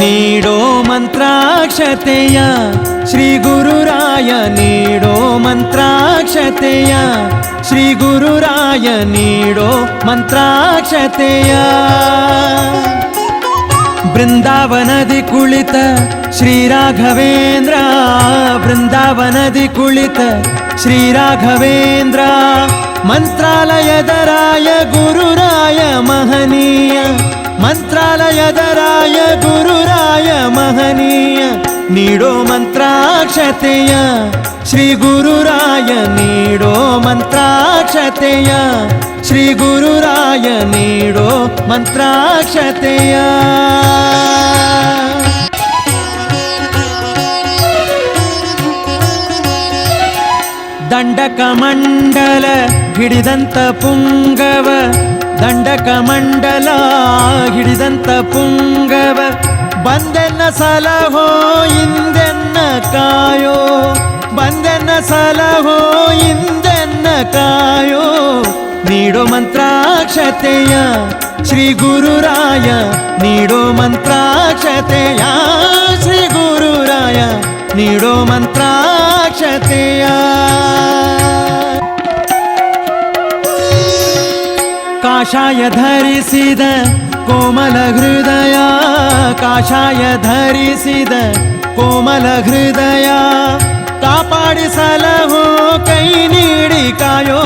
ನೀಡೋ ಮಂತ್ರಾಕ್ಷತೆಯ, ಶ್ರೀ ಗುರುರಾಯ ನೀಡೋ ಮಂತ್ರಾಕ್ಷತೆಯ, ಶ್ರೀ ಗುರುರಾಯ ನೀಡೋ ಮಂತ್ರಾಕ್ಷತೆಯ. ಬೃಂದಾವನದಿ ಕುಳಿತ ಶ್ರೀ ರಾಘವೇಂದ್ರ, ಬೃಂದಾವನದಿ ಕುಳಿತ ಶ್ರೀ ರಾಘವೇಂದ್ರ, ಮಂತ್ರಾಲಯದ ರಾಯ ಗುರುರಾಯ ಮಹನೀಯ, ಮಂತ್ರಾಲಯದ ರಾಯ ಗುರುರಾಯ ಮಹನೀಯ ನೀಡೋ ಮಂತ್ರಾಕ್ಷತೆಯ ಶ್ರೀ ಗುರುರಾಯ ನೀಡೋ ಮಂತ್ರಾಕ್ಷತೆಯ ಶ್ರೀ ಗುರುರಾಯ ನೀಡೋ ಮಂತ್ರಾಕ್ಷತೆಯ ದಂಡಕ ಮಂಡಲ ಹಿಡಿದಂತ ಪುಂಗವ ದಂಡಕ ಮಂಡಲ ಹಿಡಿದಂತ ಪುಂಗವ ಬಂದೆನ್ನ ಸಲಹೋ ಸಲಹೋ ಹಿಂದೆನ್ನ ಕಾಯೋ ನೀಡೋ ಮಂತ್ರಾಕ್ಷತೆಯ ಶ್ರೀ ಗುರುರಾಯ ನೀಡೋ ಮಂತ್ರಾಕ್ಷತೆಯ ಶ್ರೀ ಗುರುರಾಯ ನೀಡೋ ಮಂತ್ರಾಕ್ಷತೆಯ. ಕಾಷಾಯ ಧರಿಸಿದ ಕೋಮಲ ಹೃದಯ, ಕಾಷಾಯ ಧರಿಸಿದ ಕೋಮಲ ಹೃದಯ ಕಾಪಾಡಿಸಲಹೋ ಕೈ ನೀಡಿ ಕಾಯೋ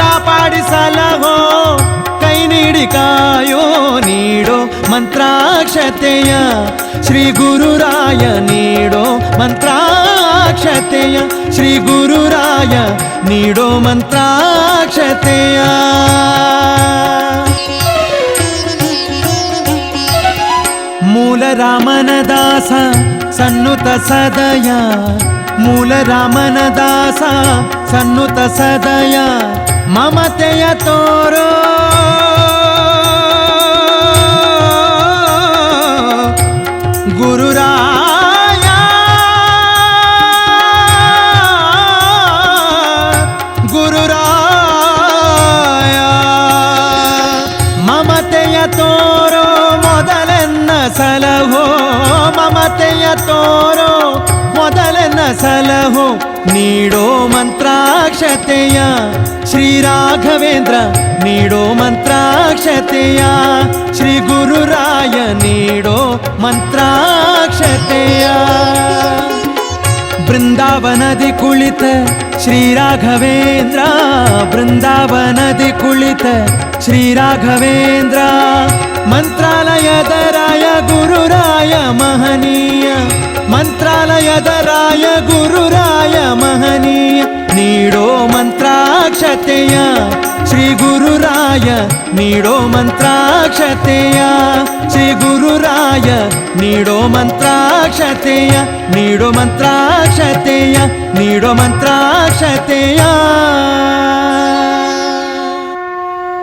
ಕಾಪಾಡಿಸಲಹೋ ಕೈ ನೀಡಿ ಕಾಯೋ ನೀಡೋ ಮಂತ್ರಾಕ್ಷತೆಯ ಶ್ರೀ ಗುರುರಾಯ ನೀಡೋ ಮಂತ್ರಾಕ್ಷತೆಯ ಶ್ರೀ ಗುರುರಾಯ ನೀಡೋ ಮಂತ್ರಾಕ್ಷತೆಯ ಮೂಲ ರಾಮನ ದಾಸ ಸನ್ನುತ ಸದಯ ಮೂಲ ರಾಮನ ದಾಸ ಸನ್ನುತ ಸದಯ ಮಮತೆಯ ತೋರೋ ಗುರುರಾಯ ಗುರುರಾಯ ಮಮತೆಯ ತೋರೋ ಮೊದಲೆನ್ನ ಸಲಹೋ ಮಮತೆಯ ತೋರೋ ಮೊದಲೆನ್ನ ಸಲಹೋ ನೀಡೋ ಮಂತ್ರಾಕ್ಷತೆಯ. ಶ್ರೀ ರಾಘವೇಂದ್ರ ನೀಡೋ ಮಂತ್ರಾಕ್ಷತೆಯ. ಶ್ರೀ ಗುರುರಾಯ ನೀಡೋ ಮಂತ್ರಾಕ್ಷತೆಯ. ಬೃಂದಾವನದಿ ಕುಳಿತ ಶ್ರೀ ರಾಘವೇಂದ್ರ. ಬೃಂದಾವನದಿ ಕುಳಿತ ಶ್ರೀ ರಾಘವೇಂದ್ರ. ಮಂತ್ರಾಲಯದ ರಾಯ ಗುರುರಾಯ ಮಹನೀಯ ಮಂತ್ರಾಲಯದ ರಾಯ ಗುರುರಾಯ ಮಹನೀಯ ನೀಡೋ ಮಂತ್ರಾಕ್ಷತೆಯ ಶ್ರೀ ಗುರುರಾಯ ನೀಡೋ ಮಂತ್ರಾಕ್ಷತೆಯ ಶ್ರೀ ಗುರುರಾಯ ನೀಡೋ ಮಂತ್ರಾಕ್ಷತೆಯ ನೀಡೋ ಮಂತ್ರಾಕ್ಷತೆಯ ನೀಡೋ ಮಂತ್ರಾಕ್ಷತೆಯ